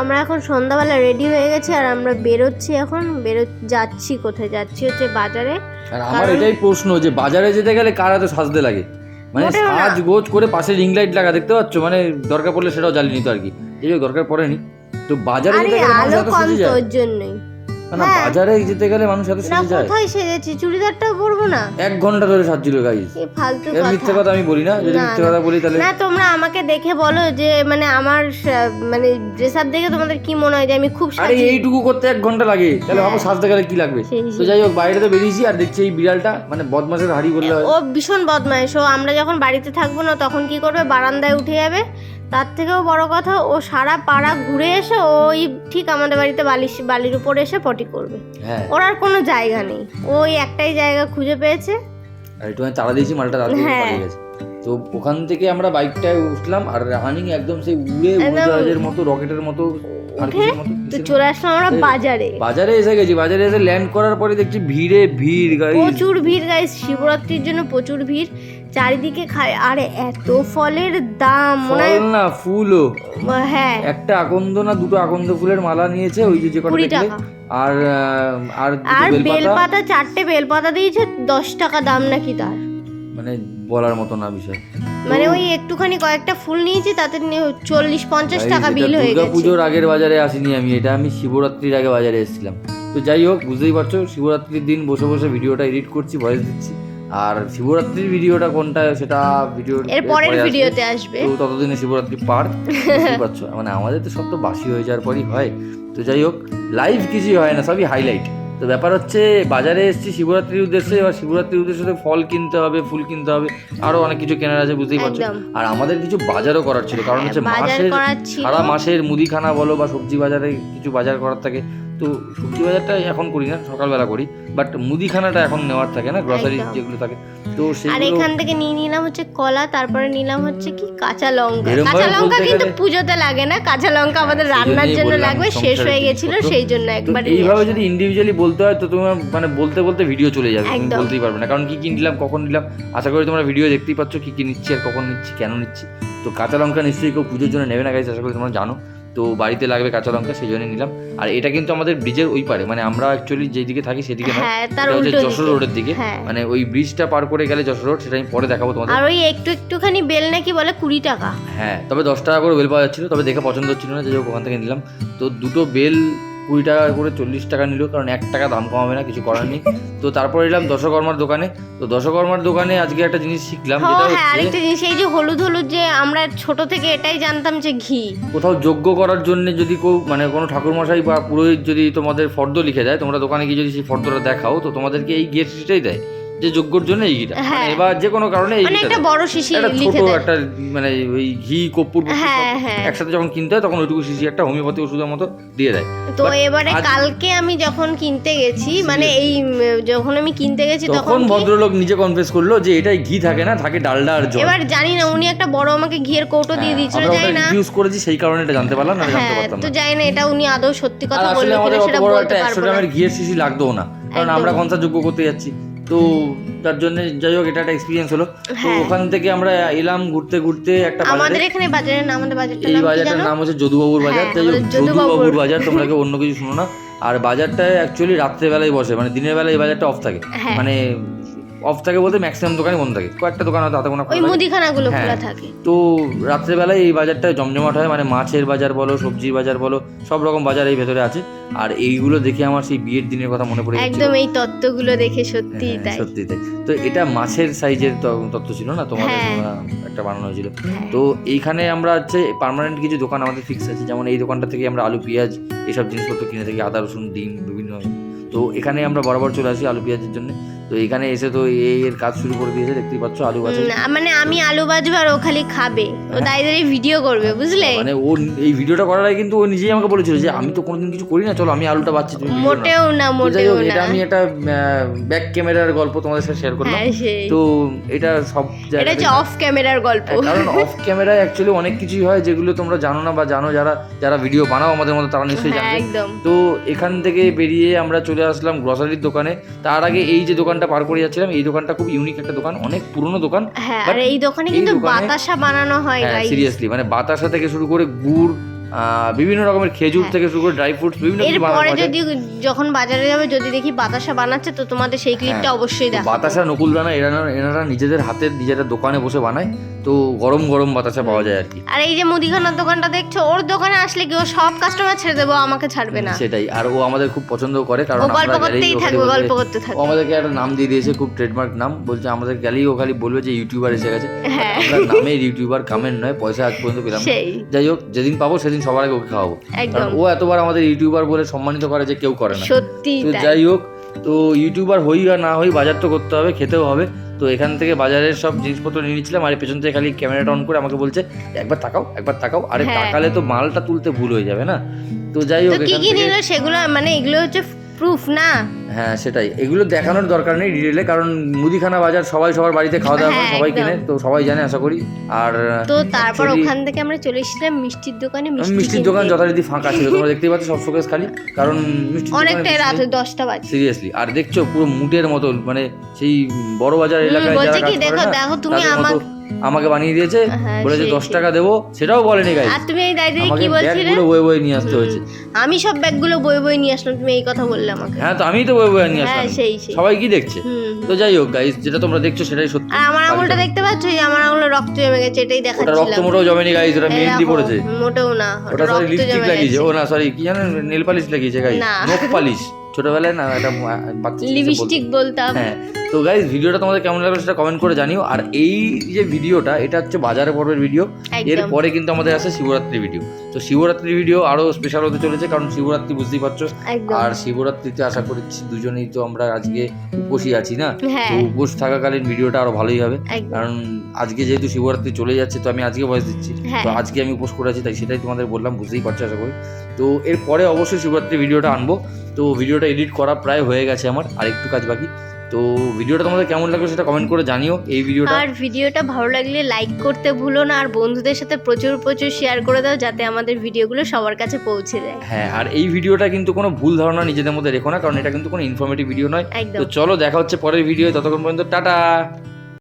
আমরা এখন সন্ধ্যাবেলা রেডি হয়ে গেছি আর আমরা বেরোচ্ছি এখন। বেরো যাচ্ছি কোথায়? যাচ্ছি হচ্ছে বাজারে। আর আমার এটাই প্রশ্ন যে বাজারে যেতে গেলে কার হাতে সাজতে লাগে? মানে সাজগোজ সাজ গোজ করে পাশে রিং লাইট লাগা দেখতে পাচ্ছ? মানে দরকার পড়লে সেটাও জ্বালিয়ে নিত আর কি। এই যে দরকার পড়েনি। তো বাজারে যেতে গেলে আলো কম সেজে তো যায় ওর জন্যই। না হ্যাঁ। বাজারে যেতে গেলে মানুষ এত সেজে যায়। কোথায় সেজেছি চুড়িদারটাও পরবো না? এক ঘণ্টা ধরে সাজছিল গাইজ কি ফালতু এর মিথ্যে কথা। কথা আমি বলি না যদি মিথ্যে কথা বলি তাহলে না তোমরা আমাকে দেখে বলো যে মানে আমার মানে ড্রেস আপ দেখে তোমাদের কি মনে হয় যে আমি খুব আরে এইটুকু করতে এক ঘণ্টা লাগে। তাহলে ভাবো সাজতে গেলে কি লাগবে? তো যাই হোক বাইরে তো বেরিয়েছি আর দেখছি এই বিড়ালটা মানে বদমাসের হাড়ি বললে হয়। ও ভীষণ বদমাইশ। ও আমরা যখন বাড়িতে থাকব না তখন কি করবে? বারান্দায় উঠে যাবে। তার থেকেও বড় কথা ও সারা পাড়া ঘুরে এসে ওই ঠিক আমাদের বাড়িতে বালিশ বালির উপর এসে পটি করবে। হ্যাঁ। ওর আর কোনো জায়গা নেই। ওই একটাই জায়গা খুঁজে পেয়েছে। আর একটু তাড়া দিয়েছি মালটা রাত হ্যাঁ। পালিয়ে গেছে। তো ওখান থেকে আমরা বাইকটায় উঠলাম আর রানিং একদম সেই উড়ে উড়োজাহাজের মতো রকেটের মতো মতো তো চলে আসলাম আমরা বাজারে। বাজারে এসে গেছি বাজারে এসে ল্যান্ড করার পরে দেখছি ভিড়ে ভিড় গাড়ি প্রচুর ভিড় গাইস শিবরাত্রির জন্য প্রচুর ভিড়। চারিদিকে খায়। আরে এত ফলের দাম মনে ফল না ফুলও। হ্যাঁ। একটা আকন্দ না দুটো আকন্দ ফুলের মালা নিয়েছে ওই যে যে কটা কুড়ি টাকা। আর আর আর বেলপাতা। চারটে বেলপাতা দিয়েছে দশ টাকা দাম নাকি তার। মানে বলার মতো না বিষয়। মানে ওই একটুখানি কয়েকটা ফুল নিয়েছি তাতে চল্লিশ পঞ্চাশ টাকা বিল হয়ে গেছে। পুজোর আগের বাজারে আসিনি আমি এটা আমি শিবরাত্রির আগে বাজারে এসেছিলাম। তো যাই হোক বুঝতেই পারছ শিবরাত্রির দিন বসে বসে ভিডিওটা এডিট করছি ভয়েস দিচ্ছি। আর শিবরাত্রির ভিডিওটা কোনটা সেটা ভিডিও এর পরের ভিডিওতে আসবে। তো ততদিনে শিবরাত্রি পার পারছ? মানে আমাদের তো সব তো বাসি হয়ে যাওয়ার পরই হয়। তো যাই হোক লাইভ কিছুই হয় না সবই হাইলাইট তো ব্যাপার হচ্ছে বাজারে এসেছি শিবরাত্রির উদ্দেশ্যে এবার শিবরাত্রির উদ্দেশ্যে তো ফল কিনতে হবে ফুল কিনতে হবে আরও অনেক কিছু কেনার আছে বুঝতেই পারছ? আর আমাদের কিছু বাজারও করার ছিল কারণ হ্যাঁ, হচ্ছে মাসের সারা মাসের মুদিখানা বলো বা সবজি বাজারে কিছু বাজার করার থাকে তো সবজি বাজারটা এখন করি না সকালবেলা করি বাট মুদিখানাটা এখন নেওয়ার থাকে না গ্রসারি যেগুলো থাকে। তো আর এখান থেকে নিয়ে নিলাম হচ্ছে কলা তারপরে নিলাম হচ্ছে কি কাঁচা লঙ্কা। কাঁচা লঙ্কা কিন্তু পুজোতে লাগে না কাঁচা লঙ্কা আমাদের রান্নার জন্য লাগবে শেষ হয়ে গেছিল সেই জন্য একবারে এইভাবে যদি ইন্ডিভিজুয়ালি বলতে হয় তো তোমার মানে বলতে বলতে ভিডিও চলে যাবে তুমি বলতেই পারবে না। কারণ কি কি নিলাম কখন নিলাম আশা করি তোমরা ভিডিও দেখতেই পাচ্ছ কি কি নিচ্ছি আর কখন নিচ্ছি কেন নিচ্ছি। তো কাঁচা লঙ্কা নিশ্চয়ই কেউ পুজোর জন্য নেবে না গাইছে আশা করি তোমরা জানো। তো বাড়িতে লাগবে কাঁচা লঙ্কা সেই জন্য নিলাম। আর এটা কিন্তু আমাদের ব্রিজের ওই পারে মানে আমরা অ্যাকচুয়ালি যেদিকে থাকি সেদিকে নয়। হ্যাঁ এটা হচ্ছে যশোর রোডের দিকে। হ্যাঁ। মানে ওই ব্রিজটা পার করে গেলে যশোর রোড সেটা আমি পরে দেখাবো তোমাদের। আর ওই একটু একটুখানি বেল নাকি বলে কুড়ি টাকা। হ্যাঁ তবে দশ টাকা করে বেল পাওয়া যাচ্ছিল তবে দেখে পছন্দ হচ্ছিল না যে ওখান থেকে নিলাম। তো দুটো বেল কুড়ি টাকা করে চল্লিশ টাকা নিল কারণ এক টাকা দাম কমাবে না কিছু করার নেই। তো তারপর এলাম দশকর্মার দোকানে। তো দশকর্মার দোকানে আজকে একটা জিনিস শিখলাম যেটা হ্যাঁ আরেকটা জিনিস এই যে হলুদ হলুদ যে আমরা ছোট থেকে এটাই জানতাম যে ঘি। কোথাও যোগ্য করার জন্য যদি কেউ মানে কোনো ঠাকুরমশাই বা পুরোহিত যদি তোমাদের ফর্দ লিখে দেয় তোমরা দোকানে গিয়ে যদি সেই ফর্দটা দেখাও তো তোমাদেরকে এই গেস্টটাই দেয়। যে যোগ্যর জন্য এই ঘিটা। হ্যাঁ। মানে এবার যে কোনো কারণে এই মানে একটা বড় শিশি লিখে দেয়। একটা মানে ওই ঘি কর্পূর হ্যাঁ, হ্যাঁ। একসাথে যখন কিনতে হয় তখন ওইটুকু শিশি একটা হোমিওপ্যাথি ওষুধের মতো দিয়ে দেয়। তো এবারে কালকে আমি যখন কিনতে গেছি মানে এই যখন আমি কিনতে গেছি তখন ভদ্রলোক নিজে কনফেস করল যে এটাই ঘি থাকে না থাকে ডালডা আর জল। এবার জানি না উনি একটা বড় আমাকে ঘিয়ের কৌটো দিয়ে হ্যাঁ, দিয়েছিল যাই না। ইউজ করেছি সেই কারণে এটা জানতে পারলাম না জানতে হ্যাঁ পারতাম তো না। যাই না এটা উনি আদৌ সত্যি কথা বলল কিনা সেটা বলতে পারব না। ঘিয়ের শিশি লাগতো না কারণ আমরা কনসা যোগ্য করতে যাচ্ছি। তো তার জন্য যাই হোক এটা একটা এক্সপিরিয়েন্স হলো তো হ্যাঁ। ওখান থেকে আমরা এলাম ঘুরতে ঘুরতে একটা আমাদের এখানে বাজারের নাম আমাদের বাজারটা এই বাজারটার নাম হচ্ছে যদুবাবুর বাজার হ্যাঁ, তাই যদুবাবুর। যদুবাবুর বাজার তোমরা কেউ অন্য কিছু শুনো না আর বাজারটা অ্যাকচুয়ালি রাত্রেবেলায় বসে মানে দিনের বেলায় এই বাজারটা অফ থাকে হ্যাঁ। মানে অফ থাকে বলতে ম্যাক্সিমাম দোকানই বন্ধ থাকে। কয়েকটা দোকান হয়তো হাতে ওই। মুদিখানাগুলো হ্যাঁ। খোলা থাকে। তো রাত্রেবেলায় এই বাজারটা জমজমাট হয় মানে মাছের বাজার বলো সবজির বাজার বলো সব রকম বাজার এই ভেতরে আছে। আর এইগুলো দেখে আমার সেই বিয়ের দিনের কথা মনে পড়ে। একদম এই তত্ত্বগুলো দেখে সত্যি হ্যাঁ, তাই। সত্যি তাই। তো এটা মাছের সাইজের তত্ত্ব ছিল না? তোমাদের হ্যাঁ। একটা বানানো হয়েছিল। হ্যাঁ। তো এইখানে আমরা হচ্ছে পার্মানেন্ট কিছু দোকান আমাদের ফিক্স আছে। যেমন এই দোকানটা থেকে আমরা আলু পেঁয়াজ এইসব জিনিসপত্র কিনে থাকি। আদা রসুন ডিম বিভিন্ন। তো এখানে আমরা বরাবর চলে আসি আলু পেঁয়াজের জন্য। তো এখানে এসে তো এই এর কাজ শুরু করে দিয়েছে দেখতেই পাচ্ছ আলু গাছে। না, মানে আমি আলু বাজবো আর ও খালি খাবে। ও হ্যাঁ। দাঁড়িয়ে দাঁড়িয়ে ভিডিও করবে বুঝলে? মানে ও এই ভিডিওটা করার আগে কিন্তু ও নিজেই আমাকে বলেছিল যে আমি তো কোনোদিন কিছু করি না চলো আমি আলুটা বাচ্ছি তুমি মোটেও না মোটেও হোক, এটা আমি একটা ব্যাক ক্যামেরার গল্প তোমাদের সাথে শেয়ার করলাম। হ্যাঁ তো এটা সব এটা হচ্ছে অফ ক্যামেরার গল্প। হ্যাঁ, কারণ অফ ক্যামেরায় অ্যাকচুয়ালি অনেক কিছুই হয় যেগুলো তোমরা জানো না বা জানো যারা যারা ভিডিও বানাও আমাদের মতো তারা নিশ্চয়ই জানে তো এখান থেকে বেরিয়ে আমরা চলে আসলাম গ্রসারির দোকানে। তার আগে এই যে দোকানটা পার করে যাচ্ছিলাম। এই দোকানটা খুব ইউনিক একটা দোকান অনেক পুরনো দোকান হ্যাঁ আর এই দোকানে কিন্তু বাতাসা বানানো হয় হ্যাঁ সিরিয়াসলি মানে বাতাসা থেকে শুরু করে গুড় বিভিন্ন রকমের খেজুর হ্যাঁ। থেকে শুরু করে ড্রাই ফ্রুটস বিভিন্ন কিছু বানানো। যদি যখন বাজারে যাবে যদি দেখি বাতাসা বানাচ্ছে তো তোমাদের সেই ক্লিপটা হ্যাঁ, অবশ্যই দেখো বাতাসা নকুলদানা এনারা এনারা নিজেদের হাতের নিজেরা দোকানে বসে বানায় তো গরম গরম বাতাসা পাওয়া যায় আর কি। আর এই যে মুদিখানার দোকানটা দেখছ ওর দোকানে আসলে কি ও সব কাস্টমার ছেড়ে দেবো আমাকে ছাড়বে না। সেটাই আর ও আমাদের খুব পছন্দ করে কারণ গল্প করতেই থাকবে গল্প করতে থাকবে। আমাদেরকে একটা নাম দিয়ে দিয়েছে খুব ট্রেডমার্ক নাম বলছে আমাদের গেলেই ও খালি বলবে যে ইউটিউবার এসে গেছে। হ্যাঁ। নামের ইউটিউবার কামের নয় পয়সা আজ পর্যন্ত পেলাম যাই হোক যেদিন পাবো সেদিন সবার আগে ওকে খাওয়াবো। কারণ ও এতবার আমাদের ইউটিউবার বলে সম্মানিত করে যে কেউ করে না। সত্যি তো যাই হোক তো ইউটিউবার হই আর না হই বাজার তো করতে হবে খেতেও হবে। তো এখান থেকে বাজারের সব জিনিসপত্র নিয়ে নিচ্ছিলাম আর পেছন থেকে খালি ক্যামেরাটা অন করে আমাকে বলছে একবার তাকাও একবার তাকাও। আরে হ্যাঁ। তাকালে তো মালটা তুলতে ভুল হয়ে যাবে না। তো যাই হোক কি কি নিলো সেগুলো মানে এগুলো হচ্ছে প্রুফ না? হ্যাঁ সেটাই। এগুলো দেখানোর দরকার নেই ডিটেলে কারণ মুদিখানা বাজার সবাই সবার বাড়িতে খাওয়া দাওয়া করে হ্যাঁ, সবাই। কিনে তো সবাই জানে আশা করি। আর তো তারপর ওখান থেকে আমরা চলে এসেছিলাম মিষ্টির দোকানে মিষ্টির। দোকান যথারীতি ফাঁকা ছিল তোমরা দেখতেই পাচ্ছ সব শোকেস খালি কারণ মিষ্টির অনেকটাই রাত দশটা বাজে। সিরিয়াসলি আর দেখছ পুরো মুটের মতো মানে সেই বড় বাজার এলাকায় যারা কাজ করে দেখো, না, দেখো, তুমি মতো আমাকে বানিয়ে দিয়েছে হ্যাঁ, বলেছে দশ টাকা দেবো সেটাও বলেনি গাই আর তুমি এই কি বলছিলে? ব্যাগগুলো বয়ে বয়ে নিয়ে আসতে হয়েছে। আমি সব ব্যাগগুলো বই বই নিয়ে আসলাম তুমি এই কথা বললে আমাকে। হ্যাঁ তো আমিই তো বয়ে বয়ে নিয়ে হ্যাঁ আসলাম। সেই সবাই কি দেখছে? তো যাই হোক গাইস যেটা তোমরা দেখছ সেটাই সত্যি। আর আমার আঙুলটা দেখতে পাচ্ছ? এই আমার আঙুলে রক্ত জমে গেছে এটাই ওটা রক্ত মোটেও জমেনি গাইস ওটা এই মেহেন্দি পড়েছে। মোটেও না ওটা সরি লিপস্টিক লাগিয়েছে। ও না সরি কি জানেন নেল পালিশ লাগিয়েছে গাইস না। নখ পালিশ ছোটবেলায় না বাচ্চা লিপস্টিক বলতাম। হ্যাঁ। তো গাইজ ভিডিওটা তোমাদের কেমন লাগল সেটা কমেন্ট করে জানিও। আর এই যে ভিডিওটা এটা হচ্ছে বাজারে পর্বের ভিডিও এরপরে কিন্তু আমাদের আছে শিবরাত্রি ভিডিও তো শিবরাত্রি ভিডিও আরও স্পেশাল হতে চলেছে কারণ শিবরাত্রি বুঝতেই পারছ। আর শিবরাত্রিতে আশা করছি দুজনেই তো আমরা আজকে উপসী আছি না? হ্যাঁ। তো উপোস থাকাকালীন ভিডিওটা আরও ভালোই হবে। কারণ আজকে যেহেতু শিবরাত্রি চলে যাচ্ছে তো আমি আজকে ভয়েস দিচ্ছি। হ্যাঁ। তো আজকে আমি উপোস করে আছি তাই সেটাই তোমাদের বললাম বুঝতেই পারছ আশা করি। তো এরপরে অবশ্যই শিবরাত্রি ভিডিওটা আনব। তো ভিডিওটা এডিট করা প্রায় হয়ে গেছে আমার আর একটু কাজ বাকি। তো ভিডিওটা তোমাদের কেমন লাগল সেটা কমেন্ট করে জানিও। এই ভিডিওটা আর ভিডিওটা ভালো লাগলে লাইক করতে ভুলো না আর বন্ধুদের সাথে প্রচুর প্রচুর শেয়ার করে দাও যাতে আমাদের ভিডিওগুলো সবার কাছে পৌঁছে যায়। হ্যাঁ আর এই ভিডিওটা কিন্তু কোনো ভুল ধারণা নিজেদের মধ্যে রেখো না কারণ এটা কিন্তু কোনো ইনফরমেটিভ ভিডিও নয়। তো চলো দেখা হচ্ছে পরের ভিডিও ততক্ষণ পর্যন্ত টাটা।